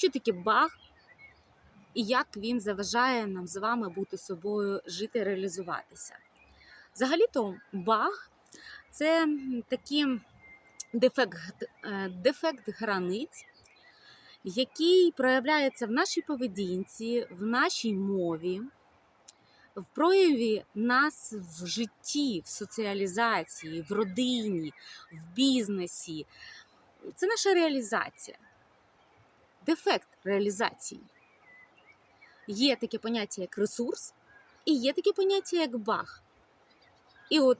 що таке баг і як він заважає нам з вами бути собою, жити, реалізуватися. Взагалі-то баг це такий дефект, е, дефект границь, який проявляється в нашій поведінці, в нашій мові, в прояві нас в житті, в соціалізації, в родині, в бізнесі. Це наша реалізація, дефект реалізації. Є таке поняття як ресурс, і є таке поняття як баг. І от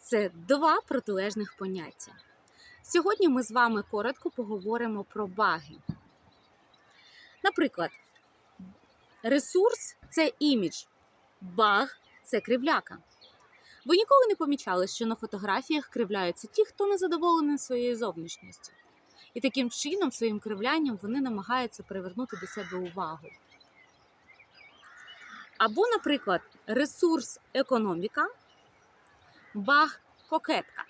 це два протилежних поняття. Сьогодні ми з вами коротко поговоримо про баги. Наприклад, ресурс це імідж, баг це кривляка. Ви ніколи не помічали, що на фотографіях кривляються ті, хто не задоволений своєю зовнішністю. І таким чином, своїм кривлянням, вони намагаються привернути до себе увагу. Або, наприклад, ресурс економіка, баг кокетка.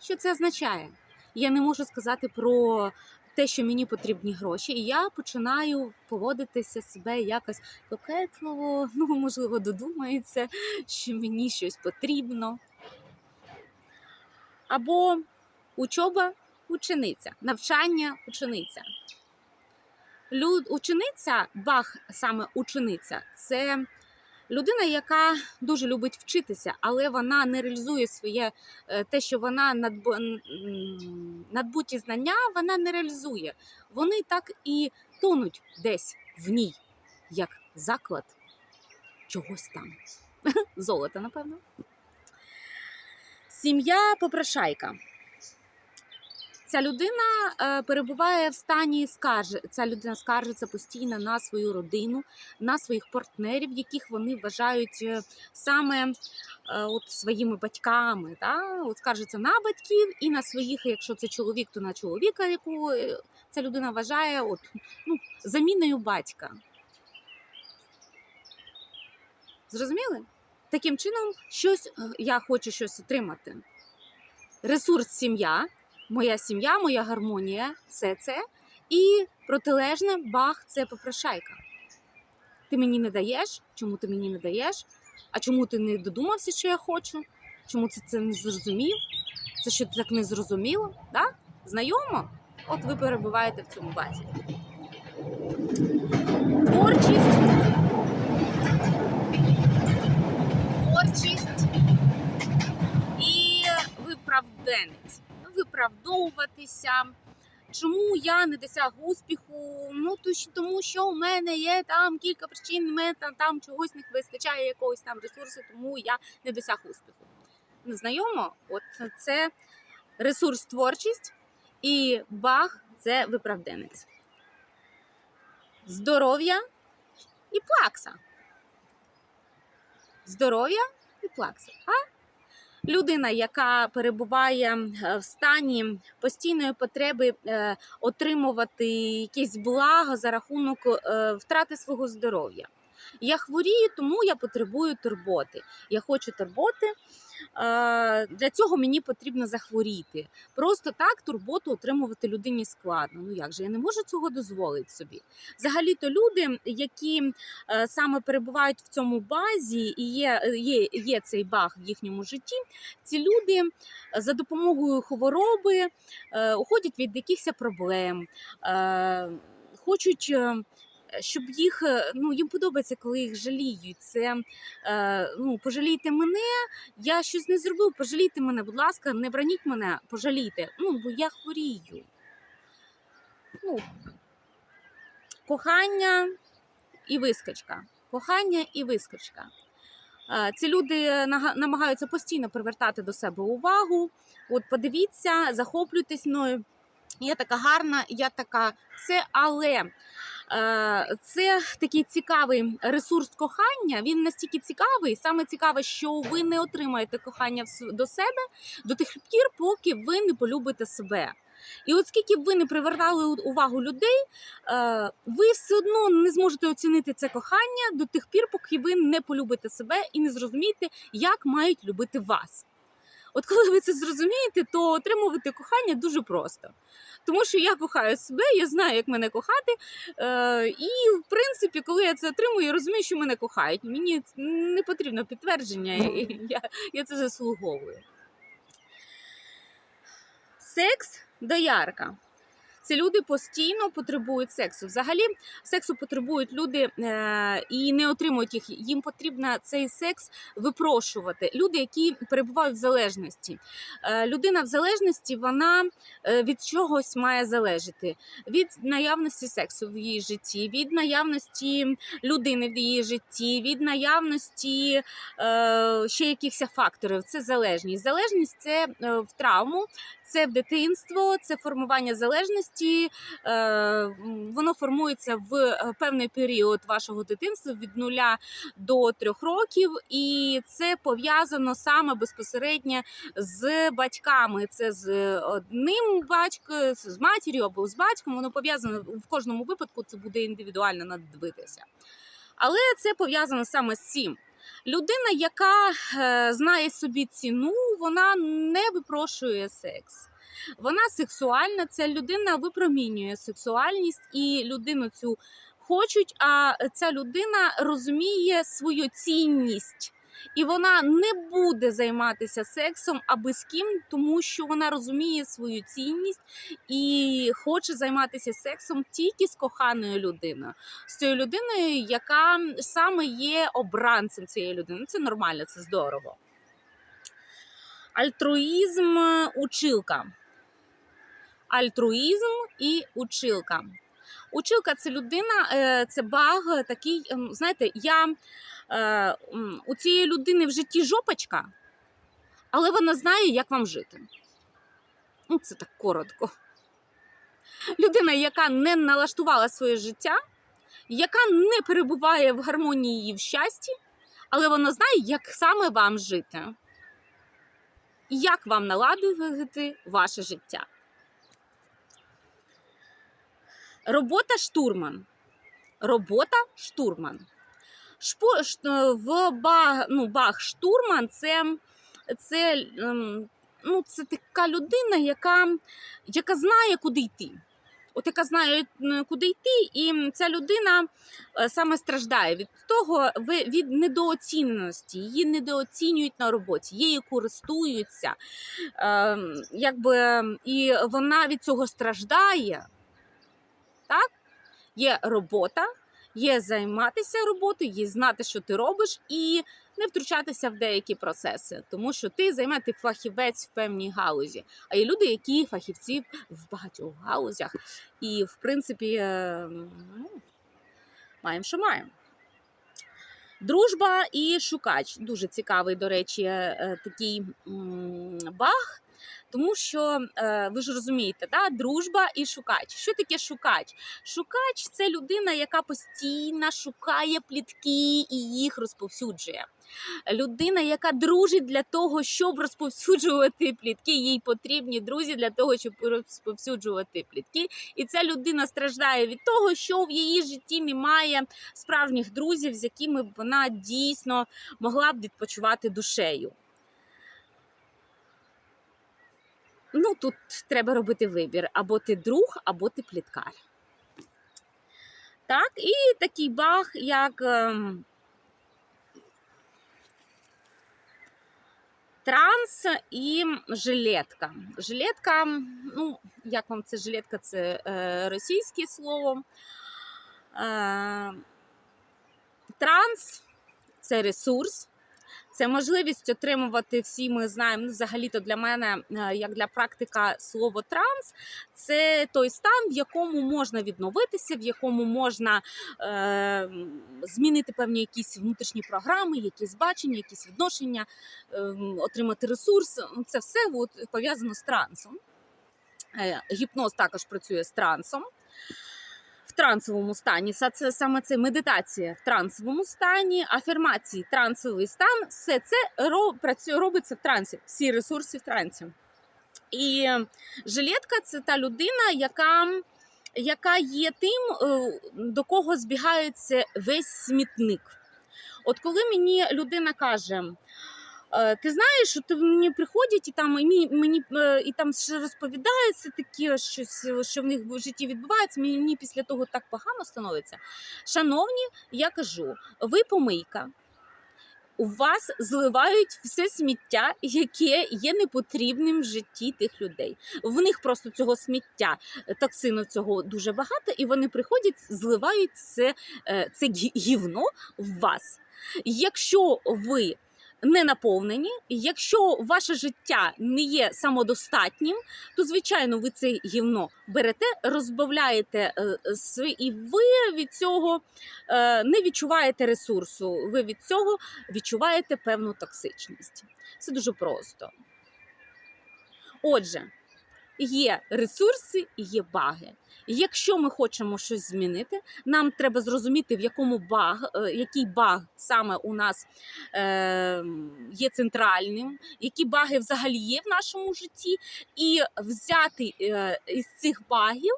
Що це означає? Я не можу сказати про те, що мені потрібні гроші, і я починаю поводитися себе якось кокетливо, ну, можливо, додумається, що мені щось потрібно. Або учоба учениця, навчання учениця. Люд, учениця, баг саме учениця, це людина, яка дуже любить вчитися, але вона не реалізує своє е, те, що вона надбу, надбуті знання, вона не реалізує. Вони так і тонуть десь в ній, як заклад чогось там. Золота, напевно. Сім'я попрошайка. Ця людина е, перебуває в стані скаржи. Ця людина скаржиться постійно на свою родину, на своїх партнерів, яких вони вважають е, саме е, от своїми батьками. Да? От скаржиться на батьків і на своїх, якщо це чоловік, то на чоловіка, яку ця людина вважає от, ну, заміною батька. Зрозуміли? Таким чином, щось я хочу щось отримати. Ресурс сім'я моя сім'я, моя гармонія, все це. І протилежне баг це попрошайка. Ти мені не даєш? Чому ти мені не даєш? А чому ти не додумався, що я хочу? Чому ти це не зрозумів? Це що так не зрозуміло? Да? Знайомо? От ви перебуваєте в цьому базі. Творчість. Творчість і виправденець виправдовуватися. Чому я не досяг успіху? Ну тому, що у мене є там кілька причин, мене там, там чогось не вистачає якогось там ресурсу, тому я не досяг успіху. Знайомо? От це ресурс творчість і баг це виправденець. Здоров'я і плакса. Здоров'я і плакса. А людина, яка перебуває е, в стані постійної потреби е, отримувати якесь благо за рахунок е, втрати свого здоров'я. Я хворію, тому я потребую турботи. Я хочу турботи. Для цього мені потрібно захворіти. Просто так турботу отримувати людині складно. Ну як же я не можу цього дозволити собі? Взагалі-то люди, які саме перебувають в цьому базі, і є, є, є цей баг в їхньому житті. Ці люди за допомогою хвороби уходять від якихось проблем, хочуть щоб їх ну їм подобається, коли їх жаліють. Це е, ну пожалійте мене, я щось не зробив. Пожалійте мене, будь ласка, не браніть мене, пожалійте. Ну бо я хворію. Ну, Кохання і вискочка. Кохання і вискочка. Е, ці люди намагаються постійно привертати до себе увагу. От подивіться, захоплюйтесь мною. Я така гарна, я така все, але Е, це такий цікавий ресурс кохання. Він настільки цікавий, саме цікаве, що ви не отримаєте кохання до себе до тих пір, поки ви не полюбите себе. І от скільки б ви не привертали увагу людей, е, ви все одно не зможете оцінити це кохання до тих пір, поки ви не полюбите себе і не зрозумієте, як мають любити вас. От коли ви це зрозумієте, то отримувати кохання дуже просто. Тому що я кохаю себе, я знаю, як мене кохати. Е, і, в принципі, коли я це отримую, я розумію, що мене кохають. Мені не потрібно підтвердження, і я, я це заслуговую. Секс доярка. Це люди постійно потребують сексу. Взагалі, сексу потребують люди е, і не отримують їх. Їм потрібно цей секс випрошувати. Люди, які перебувають в залежності. Е, людина в залежності, вона е, від чогось має залежати. Від наявності сексу в її житті, від наявності людини в її житті, від наявності ще якихось факторів. Це залежність. Залежність це в травму, це в дитинство, це формування залежності. Е, Воно формується в е, певний період вашого дитинства від нуля до трьох років, і це пов'язано саме безпосередньо з батьками. Це з одним батьком, з матір'ю або з батьком. Воно пов'язано в кожному випадку. Це буде індивідуально надивитися. Але це пов'язано саме з цим. Людина, яка е, знає собі ціну, вона не випрошує секс. Вона сексуальна, ця людина випромінює сексуальність і людину цю хочуть, а ця людина розуміє свою цінність. І вона не буде займатися сексом аби з ким, тому що вона розуміє свою цінність і хоче займатися сексом тільки з коханою людиною, з цією людиною, яка саме є обранцем цієї людини. Це нормально, це здорово. Альтруїзм училка. Альтруїзм і училка. Училка це людина, е, це баг такий. ем, Знаєте, я е, у цієї людини в житті жопочка, але вона знає, як вам жити. Ну, це так коротко. Людина, яка не налаштувала своє життя, яка не перебуває в гармонії і в щасті, але вона знає, як саме вам жити. Як вам наладити ваше життя. Робота штурман. Робота штурман. Шпо, ш- в баг, ну, баг штурман це, це, ем, ну, це така людина, яка, яка знає, куди йти. От яка знає, куди йти, і ця людина е, саме страждає від того, від недооціненості. Її недооцінюють на роботі, її користуються, ем, якби, і вона від цього страждає. Так? Є робота, є займатися роботою, є знати, що ти робиш, і не втручатися в деякі процеси, тому що ти ти фахівець в певній галузі. А є люди, які фахівці в багатьох галузях. І, в принципі, е, ну, маємо, що маємо. Дружба і шукач. Дуже цікавий, до речі, е, такий баг. Тому що е, ви ж розумієте, да? дружба і шукач. Що таке шукач? Шукач це людина, яка постійно шукає плітки і їх розповсюджує. Людина, яка дружить для того, щоб розповсюджувати плітки, їй потрібні друзі для того, щоб розповсюджувати плітки. І ця людина страждає від того, що в її житті немає справжніх друзів, з якими б вона дійсно могла б відпочивати душею. Ну, тут треба робити вибір: або ти друг, або ти пліткар. Так, і такий баг, як ем, транс і жилетка. Жилетка, ну, як вам це жилетка, це е, російське слово. Е, транс це ресурс. Це можливість отримувати всі ми знаємо. Ну, взагалі-то для мене, е, як для практика, слово транс це той стан, в якому можна відновитися, в якому можна е, змінити певні якісь внутрішні програми, якісь бачення, якісь відношення, е, отримати ресурс. Ну, Це все от, пов'язано з трансом. Е, гіпноз також працює з трансом. Трансовому стані це саме це медитація в трансовому стані, афірмації, трансовий стан, все це робиться в трансі, всі ресурси в трансі. І жилетка це та людина, яка, яка є тим, е, до кого збігається весь смітник. От коли мені людина каже, Ти знаєш, що ти мені приходять і там і мені, і там ще розповідаються такі щось, що в них в житті відбувається. Мені після того так погано становиться. Шановні, я кажу, ви помийка. У вас зливають все сміття, яке є непотрібним в житті тих людей. В них просто цього сміття, е, токсину цього дуже багато, і вони приходять, зливають це, е, це гі- гівно в вас. Якщо ви не наповнені, якщо ваше життя не є самодостатнім, то звичайно ви це гівно берете, розбавляєте е, і ви від цього е, не відчуваєте ресурсу. Ви від цього відчуваєте певну токсичність. Це дуже просто. Отже, є ресурси і є баги. Якщо ми хочемо щось змінити, нам треба зрозуміти, в якому баг, е, який баг саме у нас е, є центральним, які баги взагалі є в нашому житті, і взяти е, із цих багів.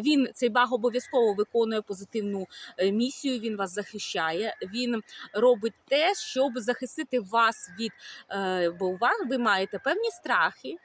Він цей баг обов'язково виконує позитивну е, місію. Він вас захищає. Він робить те, щоб захистити вас від е, бо у вас ви маєте певні страхи,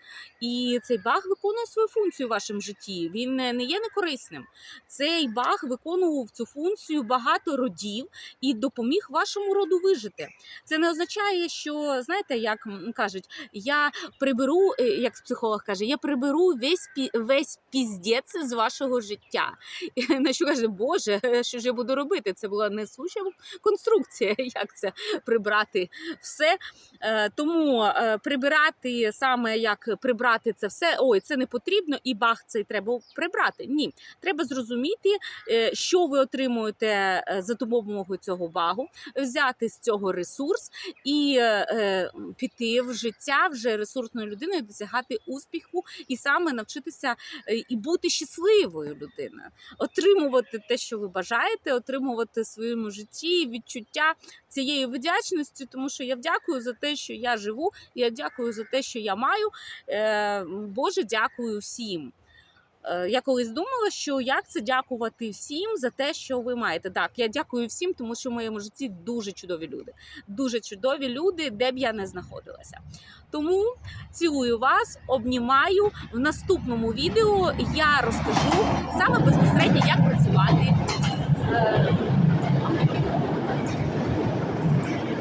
і цей баг виконує свою функцію в вашому житті. Він не є некорисним. Цей баг виконував цю функцію багато родів і допоміг вашому роду вижити. Це не означає, що знаєте, як кажуть, я приберу, е, як психолог каже, я приберу весь весь піздець з вашого життя. І на що каже, Боже, що ж я буду робити? Це була несуща конструкція. Як це прибрати все? Е, Тому е, прибирати саме як прибрати це все, ой, це не потрібно, і баг цей треба прибрати. Ні, треба зрозуміти, е, що ви отримуєте за допомогою цього багу, взяти з цього ресурс і піти в життя вже ресурсною людиною, досягати успіху і саме навчитися і бути щасливою людиною, отримувати те, що ви бажаєте, отримувати в своєму житті відчуття цієї вдячності, тому що я вдякую за те, що я живу. Я дякую за те, що я маю. Е, Боже, дякую всім. Е, Я колись думала, що як це дякувати всім за те, що ви маєте. Так, я дякую всім, тому що в моєму житті дуже чудові люди. Дуже чудові люди, де б я не знаходилася. Тому цілую вас, обнімаю. В наступному відео я розкажу саме безпосередньо, як працювати з е,